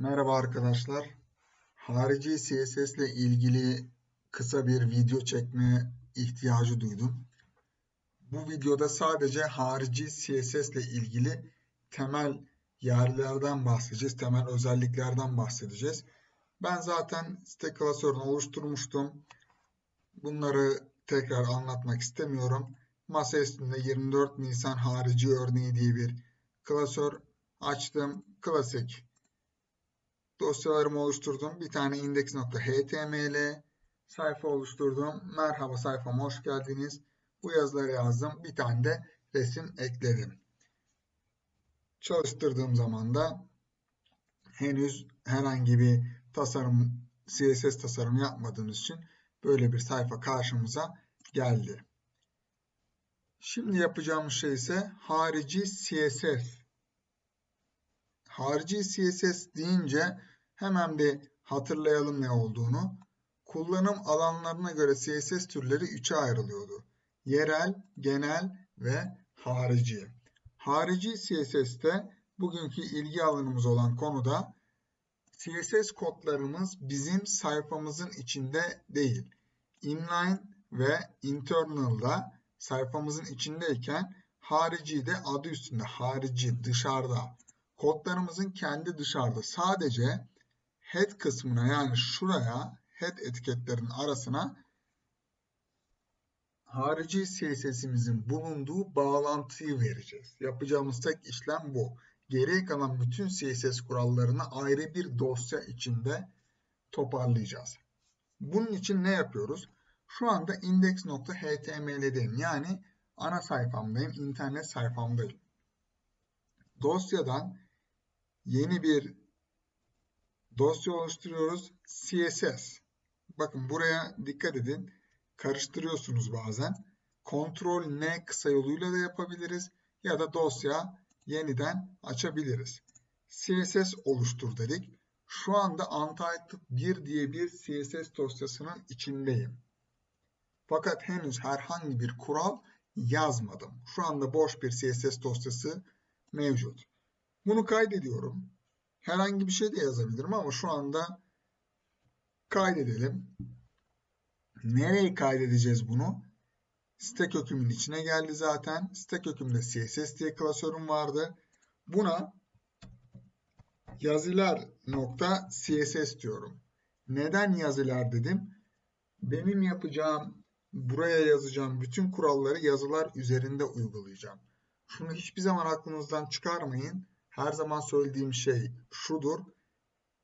Merhaba arkadaşlar. Harici CSS ile ilgili kısa bir video çekme ihtiyacı duydum. Bu videoda sadece harici CSS ile ilgili temel yerlerden bahsedeceğiz, temel özelliklerden bahsedeceğiz. Ben zaten site klasörünü oluşturmuştum. Bunları tekrar anlatmak istemiyorum. Masa üstünde 24 Nisan harici örneği diye bir klasör açtım. Klasik dosyalarımı oluşturdum. Bir tane index.html sayfa oluşturdum. Merhaba sayfama hoş geldiniz. Bu yazıları yazdım. Bir tane de resim ekledim. Çalıştırdığım zaman da henüz herhangi bir tasarım CSS tasarım yapmadığımız için böyle bir sayfa karşımıza geldi. Şimdi yapacağımız şey ise harici CSS harici CSS deyince hemen bir hatırlayalım ne olduğunu. Kullanım alanlarına göre CSS türleri üçe ayrılıyordu. Yerel, genel ve harici. Harici CSS'te bugünkü ilgi alanımız olan konuda CSS kodlarımız bizim sayfamızın içinde değil. Inline ve internal'da sayfamızın içindeyken harici de adı üstünde harici dışarıda kodlarımızın kendi dışarıda sadece head kısmına yani şuraya head etiketlerin arasına harici CSS'imizin bulunduğu bağlantıyı vereceğiz. Yapacağımız tek işlem bu. Geriye kalan bütün CSS kurallarını ayrı bir dosya içinde toparlayacağız. Bunun için ne yapıyoruz? Şu anda index.html'deyim. Yani ana sayfamdayım, internet sayfamdayım. Dosyadan yeni bir dosya oluşturuyoruz. CSS. Bakın buraya dikkat edin. Karıştırıyorsunuz bazen. Ctrl N kısa yoluyla da yapabiliriz. Ya da dosya yeniden açabiliriz. CSS oluştur dedik. Şu anda Untitled 1 diye bir CSS dosyasının içindeyim. Fakat henüz herhangi bir kural yazmadım. Şu anda boş bir CSS dosyası mevcut. Bunu kaydediyorum. Herhangi bir şey de yazabilirim ama şu anda kaydedelim. Nereye kaydedeceğiz bunu? Site kökümün içine geldi zaten. Site kökümde CSS diye klasörüm vardı. Buna yazılar nokta CSS diyorum. Neden yazılar dedim? Benim yapacağım, buraya yazacağım bütün kuralları yazılar üzerinde uygulayacağım. Şunu hiçbir zaman aklınızdan çıkarmayın her zaman söylediğim şey şudur.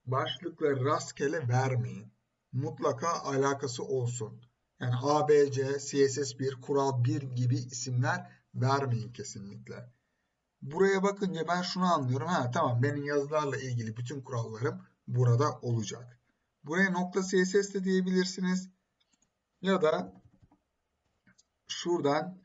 Başlıkları rastgele vermeyin. Mutlaka alakası olsun. Yani ABC, CSS1, Kural 1 gibi isimler vermeyin kesinlikle. Buraya bakınca ben şunu anlıyorum. Ha tamam benim yazılarla ilgili bütün kurallarım burada olacak. Buraya nokta CSS de diyebilirsiniz. Ya da şuradan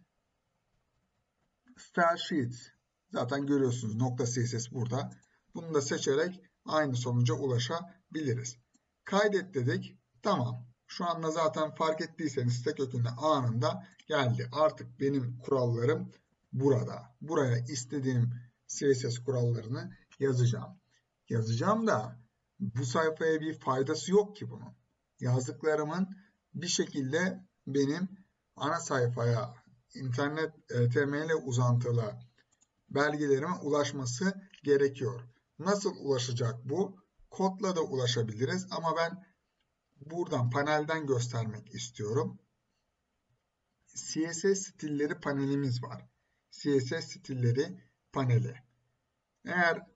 style sheet Zaten görüyorsunuz nokta CSS burada. Bunu da seçerek aynı sonuca ulaşabiliriz. Kaydet dedik. Tamam. Şu anda zaten fark ettiyseniz site kökünde anında geldi. Artık benim kurallarım burada. Buraya istediğim CSS kurallarını yazacağım. Yazacağım da bu sayfaya bir faydası yok ki bunun. Yazdıklarımın bir şekilde benim ana sayfaya internet HTML uzantılı belgelerime ulaşması gerekiyor. Nasıl ulaşacak bu? Kodla da ulaşabiliriz ama ben buradan panelden göstermek istiyorum. CSS stilleri panelimiz var. CSS stilleri paneli. Eğer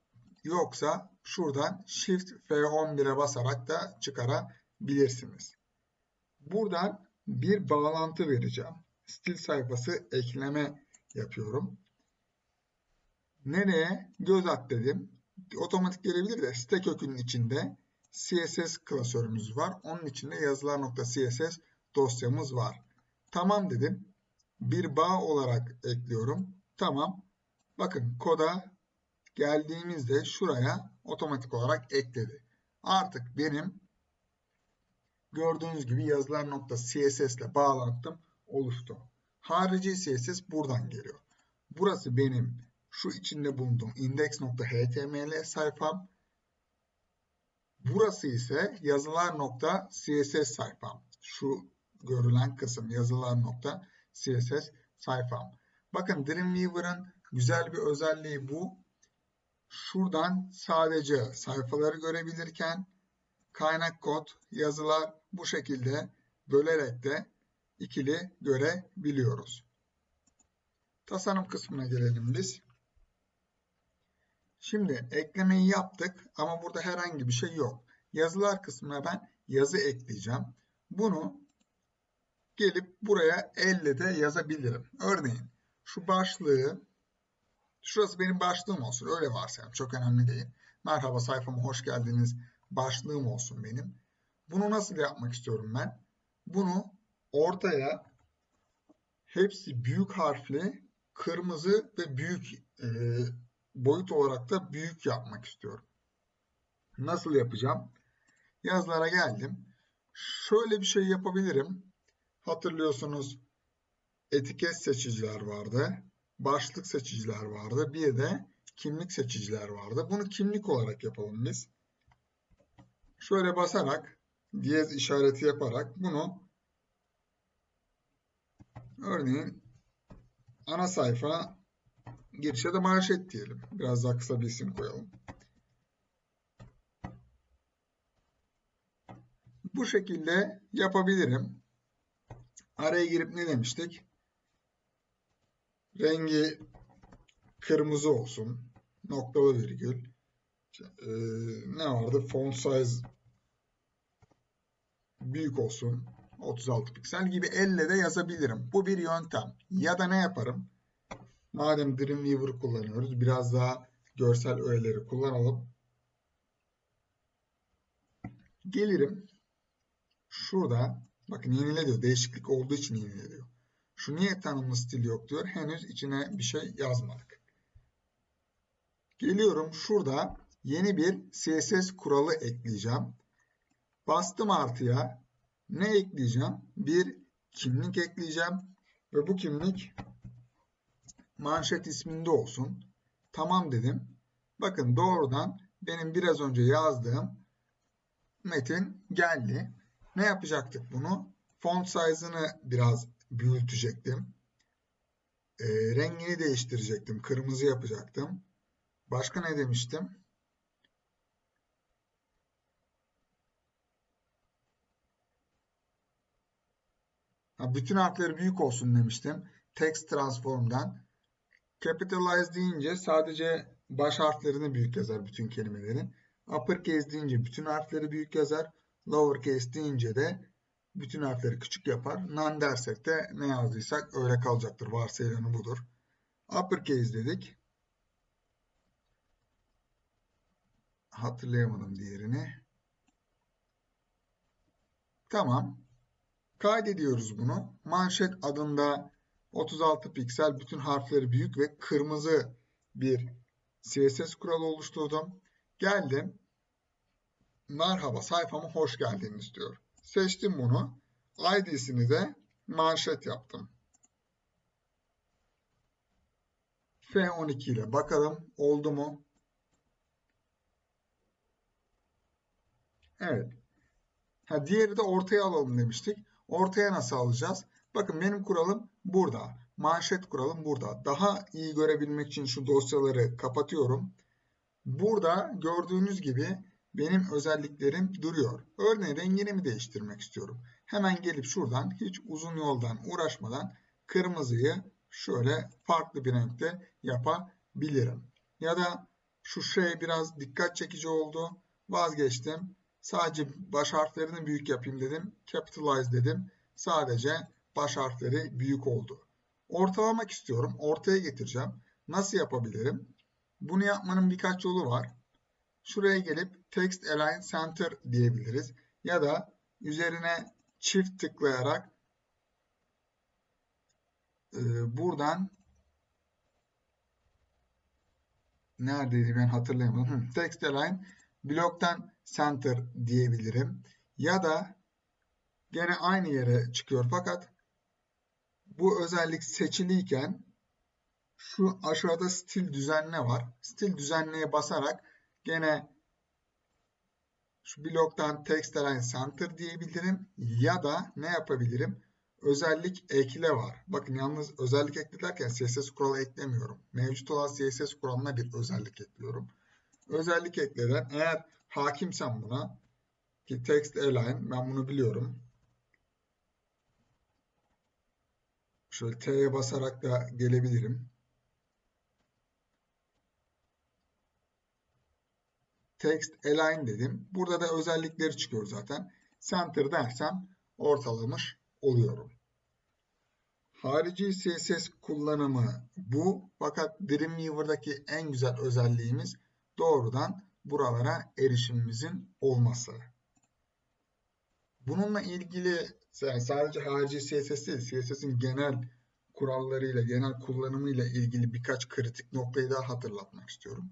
yoksa şuradan Shift F11'e basarak da çıkarabilirsiniz. Buradan bir bağlantı vereceğim. Stil sayfası ekleme yapıyorum. Nereye? Göz at dedim. Otomatik gelebilir de site kökünün içinde CSS klasörümüz var. Onun içinde yazılar.css dosyamız var. Tamam dedim. Bir bağ olarak ekliyorum. Tamam. Bakın koda geldiğimizde şuraya otomatik olarak ekledi. Artık benim gördüğünüz gibi yazılar.css ile bağlantım oluştu. Harici CSS buradan geliyor. Burası benim şu içinde bulunduğum index.html sayfam Burası ise yazılar.css sayfam. Şu görülen kısım yazılar.css sayfam. Bakın Dreamweaver'ın güzel bir özelliği bu. Şuradan sadece sayfaları görebilirken kaynak kod, yazılar bu şekilde bölerek de ikili görebiliyoruz. Tasarım kısmına gelelim biz. Şimdi eklemeyi yaptık ama burada herhangi bir şey yok. Yazılar kısmına ben yazı ekleyeceğim. Bunu gelip buraya elle de yazabilirim. Örneğin şu başlığı şurası benim başlığım olsun. Öyle varsayalım. Çok önemli değil. Merhaba sayfama hoş geldiniz. Başlığım olsun benim. Bunu nasıl yapmak istiyorum ben? Bunu ortaya hepsi büyük harfli, kırmızı ve büyük e, boyut olarak da büyük yapmak istiyorum. Nasıl yapacağım? Yazılara geldim. Şöyle bir şey yapabilirim. Hatırlıyorsunuz etiket seçiciler vardı. Başlık seçiciler vardı. Bir de kimlik seçiciler vardı. Bunu kimlik olarak yapalım biz. Şöyle basarak diyez işareti yaparak bunu örneğin ana sayfa girişe de manşet diyelim. Biraz daha kısa bir isim koyalım. Bu şekilde yapabilirim. Araya girip ne demiştik? Rengi kırmızı olsun. Noktalı virgül. Ee, ne vardı? Font size büyük olsun. 36 piksel gibi elle de yazabilirim. Bu bir yöntem. Ya da ne yaparım? Madem Dreamweaver kullanıyoruz, biraz daha görsel öğeleri kullanalım. Gelirim. Şurada, bakın yenile diyor. Değişiklik olduğu için yenile diyor. Şu niye tanımlı stil yok diyor. Henüz içine bir şey yazmadık. Geliyorum şurada yeni bir CSS kuralı ekleyeceğim. Bastım artıya. Ne ekleyeceğim? Bir kimlik ekleyeceğim. Ve bu kimlik manşet isminde olsun. Tamam dedim. Bakın doğrudan benim biraz önce yazdığım metin geldi. Ne yapacaktık bunu? Font size'ını biraz büyütecektim. E, rengini değiştirecektim. Kırmızı yapacaktım. Başka ne demiştim? Ha, bütün harfleri büyük olsun demiştim. Text Transform'dan. Capitalize deyince sadece baş harflerini büyük yazar bütün kelimelerin. Uppercase deyince bütün harfleri büyük yazar. Lowercase deyince de bütün harfleri küçük yapar. None dersek de ne yazdıysak öyle kalacaktır. Varsayılanı budur. Uppercase dedik. Hatırlayamadım diğerini. Tamam. Kaydediyoruz bunu. Manşet adında 36 piksel bütün harfleri büyük ve kırmızı bir CSS kuralı oluşturdum. Geldim. Merhaba sayfama hoş geldiniz diyor. Seçtim bunu. ID'sini de manşet yaptım. F12 ile bakalım oldu mu? Evet. Ha, diğeri de ortaya alalım demiştik. Ortaya nasıl alacağız? Bakın benim kuralım burada. Manşet kuralım burada. Daha iyi görebilmek için şu dosyaları kapatıyorum. Burada gördüğünüz gibi benim özelliklerim duruyor. Örneğin rengini mi değiştirmek istiyorum? Hemen gelip şuradan hiç uzun yoldan uğraşmadan kırmızıyı şöyle farklı bir renkte yapabilirim. Ya da şu şey biraz dikkat çekici oldu. Vazgeçtim. Sadece baş harflerini büyük yapayım dedim. Capitalize dedim. Sadece baş harfleri büyük oldu. Ortalamak istiyorum. Ortaya getireceğim. Nasıl yapabilirim? Bunu yapmanın birkaç yolu var. Şuraya gelip Text Align Center diyebiliriz. Ya da üzerine çift tıklayarak e, buradan neredeydi ben hatırlayamadım. Text Align bloktan Center diyebilirim. Ya da gene aynı yere çıkıyor fakat bu özellik seçiliyken şu aşağıda stil düzenle var. Stil düzenleye basarak gene şu bloktan text align center diyebilirim ya da ne yapabilirim? Özellik ekle var. Bakın yalnız özellik ekle derken CSS kuralı eklemiyorum. Mevcut olan CSS kuralına bir özellik ekliyorum. Özellik ekleden eğer hakimsem buna ki text align ben bunu biliyorum. Şöyle T'ye basarak da gelebilirim. Text align dedim. Burada da özellikleri çıkıyor zaten. Center dersem ortalamış oluyorum. Harici CSS kullanımı bu. Fakat Dreamweaver'daki en güzel özelliğimiz doğrudan buralara erişimimizin olması. Bununla ilgili yani sadece harici CSS değil, CSS'in genel kurallarıyla, genel kullanımıyla ilgili birkaç kritik noktayı daha hatırlatmak istiyorum.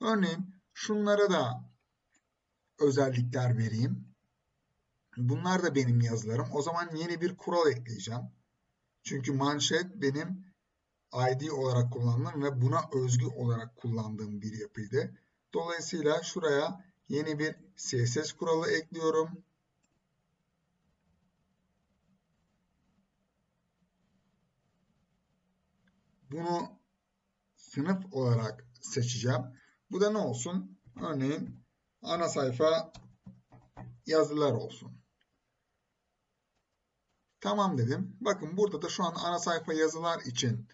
Örneğin şunlara da özellikler vereyim. Bunlar da benim yazılarım. O zaman yeni bir kural ekleyeceğim. Çünkü manşet benim ID olarak kullandığım ve buna özgü olarak kullandığım bir yapıydı. Dolayısıyla şuraya yeni bir CSS kuralı ekliyorum. Bunu sınıf olarak seçeceğim. Bu da ne olsun? Örneğin ana sayfa yazılar olsun. Tamam dedim. Bakın burada da şu an ana sayfa yazılar için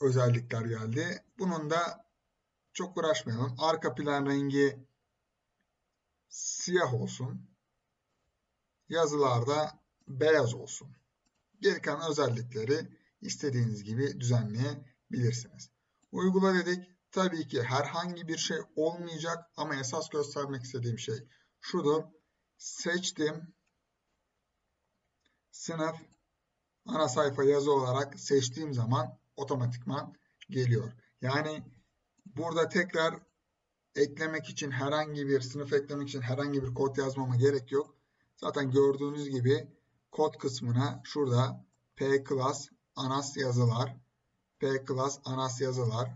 özellikler geldi. Bunun da çok uğraşmayalım. Arka plan rengi siyah olsun. Yazılarda beyaz olsun. Geri kalan özellikleri istediğiniz gibi düzenleyebilirsiniz. Uygula dedik. Tabii ki herhangi bir şey olmayacak ama esas göstermek istediğim şey şudur. Seçtim. Sınıf ana sayfa yazı olarak seçtiğim zaman otomatikman geliyor. Yani burada tekrar eklemek için herhangi bir sınıf eklemek için herhangi bir kod yazmama gerek yok. Zaten gördüğünüz gibi kod kısmına şurada P class anas yazılar, P class anas yazılar,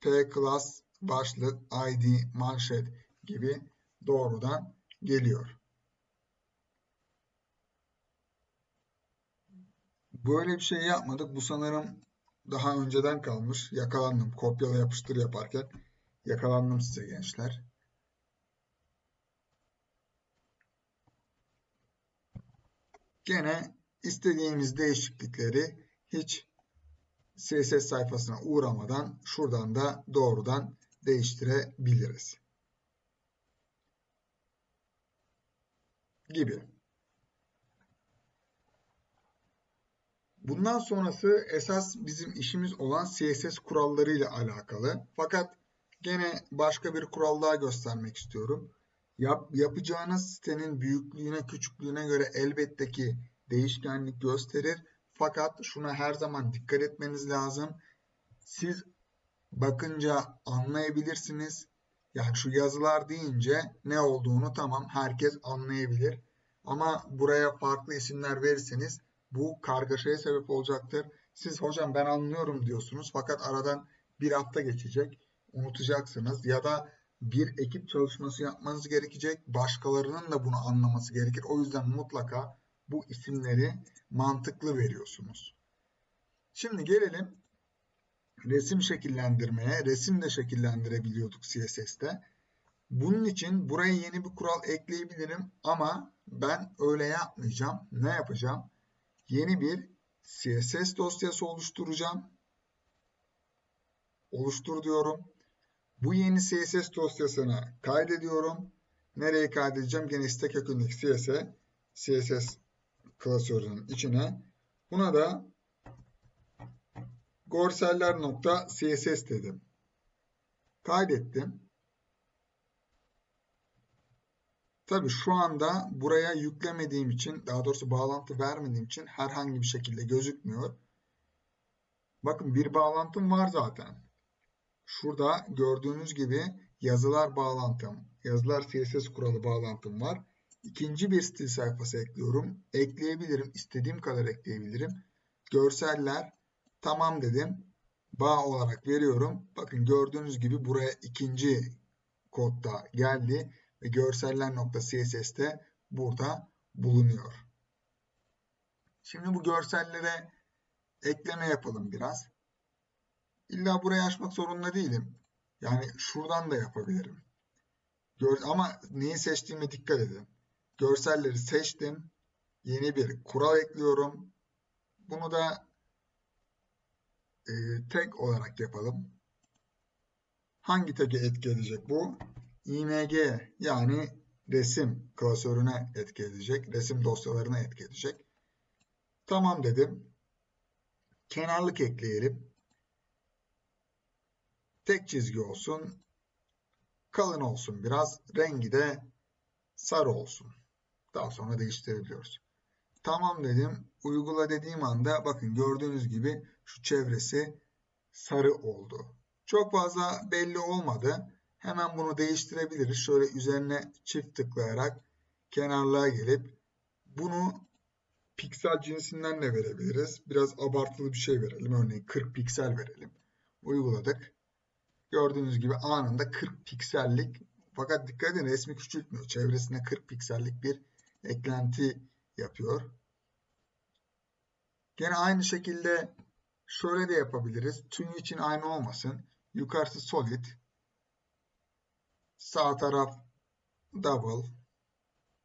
P class başlık, ID, manşet gibi doğrudan geliyor. Böyle bir şey yapmadık. Bu sanırım daha önceden kalmış. Yakalandım. Kopyala yapıştır yaparken yakalandım size gençler. Gene istediğimiz değişiklikleri hiç CSS sayfasına uğramadan şuradan da doğrudan değiştirebiliriz. Gibi. Bundan sonrası esas bizim işimiz olan CSS kuralları ile alakalı. Fakat gene başka bir kural daha göstermek istiyorum. Yap, yapacağınız sitenin büyüklüğüne, küçüklüğüne göre elbette ki değişkenlik gösterir. Fakat şuna her zaman dikkat etmeniz lazım. Siz bakınca anlayabilirsiniz. Yani şu yazılar deyince ne olduğunu tamam herkes anlayabilir. Ama buraya farklı isimler verirseniz bu kargaşaya sebep olacaktır. Siz hocam ben anlıyorum diyorsunuz fakat aradan bir hafta geçecek. Unutacaksınız ya da bir ekip çalışması yapmanız gerekecek. Başkalarının da bunu anlaması gerekir. O yüzden mutlaka bu isimleri mantıklı veriyorsunuz. Şimdi gelelim resim şekillendirmeye. Resim de şekillendirebiliyorduk CSS'te. Bunun için buraya yeni bir kural ekleyebilirim ama ben öyle yapmayacağım. Ne yapacağım? Yeni bir CSS dosyası oluşturacağım. Oluştur diyorum. Bu yeni CSS dosyasını kaydediyorum. Nereye kaydedeceğim? Gene istek yakınlık CSS, CSS klasörünün içine. Buna da gorseller.css dedim. Kaydettim. Tabi şu anda buraya yüklemediğim için, daha doğrusu bağlantı vermediğim için herhangi bir şekilde gözükmüyor. Bakın bir bağlantım var zaten. Şurada gördüğünüz gibi yazılar bağlantım, yazılar CSS kuralı bağlantım var. İkinci bir stil sayfası ekliyorum. Ekleyebilirim. istediğim kadar ekleyebilirim. Görseller tamam dedim. Bağ olarak veriyorum. Bakın gördüğünüz gibi buraya ikinci kodda geldi ve görseller.css de burada bulunuyor. Şimdi bu görsellere ekleme yapalım biraz. İlla buraya açmak zorunda değilim. Yani şuradan da yapabilirim. Gör ama neyi seçtiğime dikkat edin. Görselleri seçtim. Yeni bir kural ekliyorum. Bunu da e, tek olarak yapalım. Hangi tagi etki edecek bu? img yani resim klasörüne etki edecek. Resim dosyalarına etki edecek. Tamam dedim. Kenarlık ekleyelim. Tek çizgi olsun. Kalın olsun biraz. Rengi de sarı olsun. Daha sonra değiştirebiliyoruz. Tamam dedim. Uygula dediğim anda bakın gördüğünüz gibi şu çevresi sarı oldu. Çok fazla belli olmadı. Hemen bunu değiştirebiliriz. Şöyle üzerine çift tıklayarak kenarlığa gelip bunu piksel cinsinden de verebiliriz. Biraz abartılı bir şey verelim. Örneğin 40 piksel verelim. Uyguladık. Gördüğünüz gibi anında 40 piksellik fakat dikkat edin resmi küçültmüyor. Çevresine 40 piksellik bir eklenti yapıyor. Gene aynı şekilde şöyle de yapabiliriz. Tüm için aynı olmasın. Yukarısı solid. Sağ taraf double.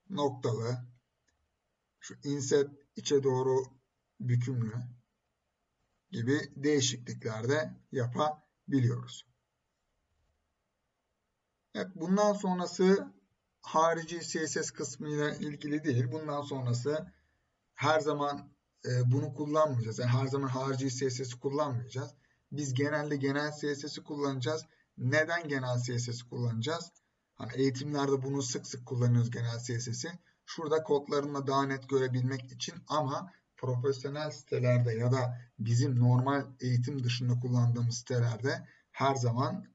Noktalı. Şu inset içe doğru bükümlü gibi değişiklikler de yapabiliyoruz. Evet, bundan sonrası harici CSS kısmıyla ilgili değil. Bundan sonrası her zaman e, bunu kullanmayacağız. Yani her zaman harici CSS'i kullanmayacağız. Biz genelde genel CSS'i kullanacağız. Neden genel CSS'i kullanacağız? Hani eğitimlerde bunu sık sık kullanıyoruz genel CSS'i. Şurada kodlarını daha net görebilmek için ama profesyonel sitelerde ya da bizim normal eğitim dışında kullandığımız sitelerde her zaman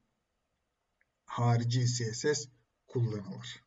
harici CSS kullanılır.